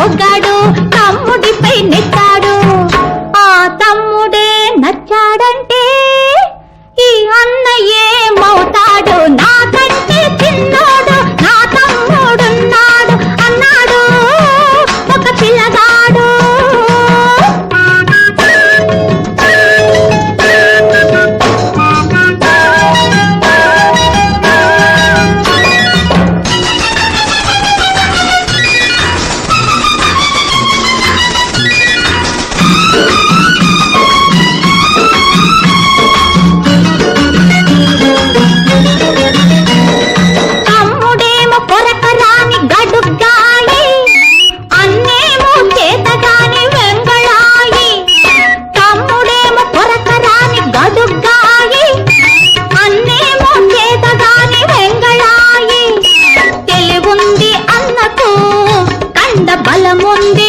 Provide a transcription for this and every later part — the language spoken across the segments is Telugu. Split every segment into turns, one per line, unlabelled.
పోగాడు తమ్ముడిపై నెత్త মন্দির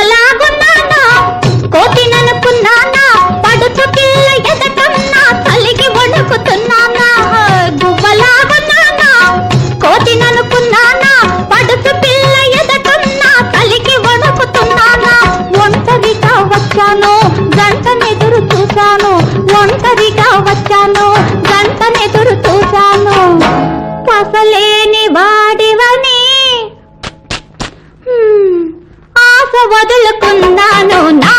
గువ్వలాగున్నానా కోతిననుకున్నానా పడుచు పిల్ల ఎదటన్నా తలిగి వణుకుతున్నానా? గువ్వలాగున్నానా? కోతిననుకున్నానా పడుచు పిల్ల ఎదటన్నా వణుకుతున్నానా? ఒంటరిగా వచ్చాను గంటనెదురు చూశాను. ఒంటరిగా వచ్చాను గంటనెదురు చూశాను. పసలేని వాడివని వదులుకున్నాను నా